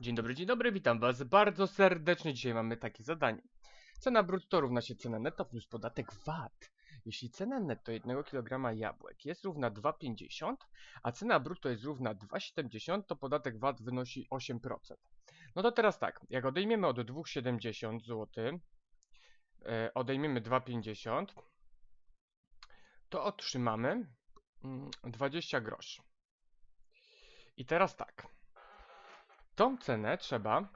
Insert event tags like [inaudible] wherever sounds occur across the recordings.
Dzień dobry, dzień dobry, witam was bardzo serdecznie. Dzisiaj mamy takie zadanie. Cena brutto równa się cena netto plus podatek VAT. Jeśli cena netto 1 kg jabłek jest równa 2,50, a cena brutto jest równa 2,70, to podatek VAT wynosi 8%. No to teraz tak, jak odejmiemy od 2,70 zł, e, odejmiemy 2,50, to otrzymamy mm, 20 groszy. I teraz tak. Tą cenę trzeba,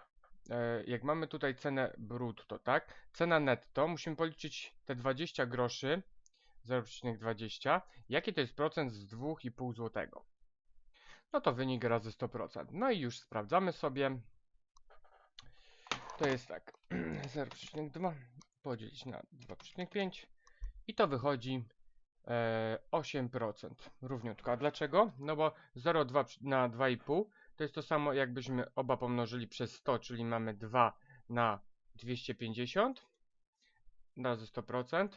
e, jak mamy tutaj cenę brutto, tak? Cena netto, musimy policzyć te 20 groszy, 0,20. Jaki to jest procent z 2,5 zł? No to wynik razy 100%. No i już sprawdzamy sobie. To jest tak, [clears throat] 0,2 podzielić na 2,5 i to wychodzi e, 8%. Równiutko. A dlaczego? No bo 0,2 na 2,5 to jest to samo jakbyśmy oba pomnożyli przez 100, czyli mamy 2 na 250 razy 100%.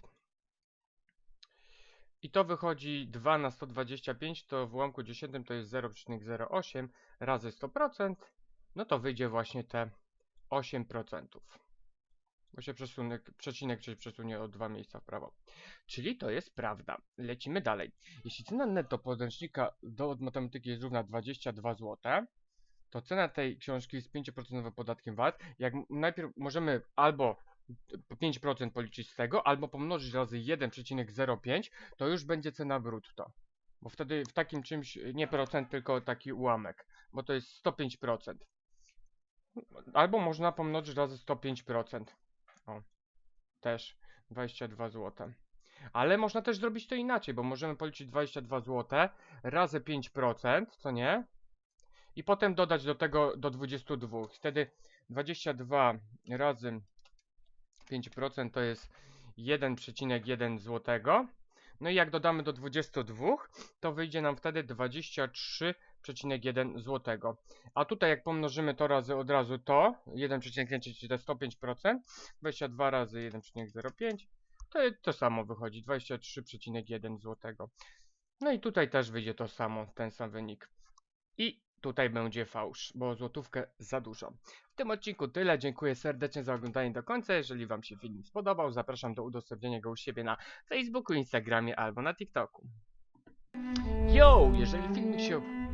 I to wychodzi 2 na 125, to w ułamku 10 to jest 0,08 razy 100%. No to wyjdzie właśnie te 8%. Bo się przecinek się przesunie o dwa miejsca w prawo. Czyli to jest prawda. Lecimy dalej. Jeśli cena netto podręcznika do matematyki jest równa 22 zł, to cena tej książki z 5% podatkiem VAT. Jak najpierw możemy albo 5% policzyć z tego, albo pomnożyć razy 1,05, to już będzie cena brutto. Bo wtedy w takim czymś nie procent, tylko taki ułamek, bo to jest 105%. Albo można pomnożyć razy 105%. O, też 22 zł. Ale można też zrobić to inaczej, bo możemy policzyć 22 zł razy 5%, co nie? I potem dodać do tego do 22. Wtedy 22 razy 5% to jest 1,1 zł. No i jak dodamy do 22, to wyjdzie nam wtedy 23,1 zł. A tutaj jak pomnożymy to razy od razu to, 1,5 czyli to 105%, 22 razy 1,05, to to samo wychodzi, 23,1 zł. No i tutaj też wyjdzie to samo, ten sam wynik. I tutaj będzie fałsz, bo złotówkę za dużo. W tym odcinku tyle. Dziękuję serdecznie za oglądanie do końca. Jeżeli Wam się film spodobał, zapraszam do udostępnienia go u siebie na Facebooku, Instagramie albo na TikToku.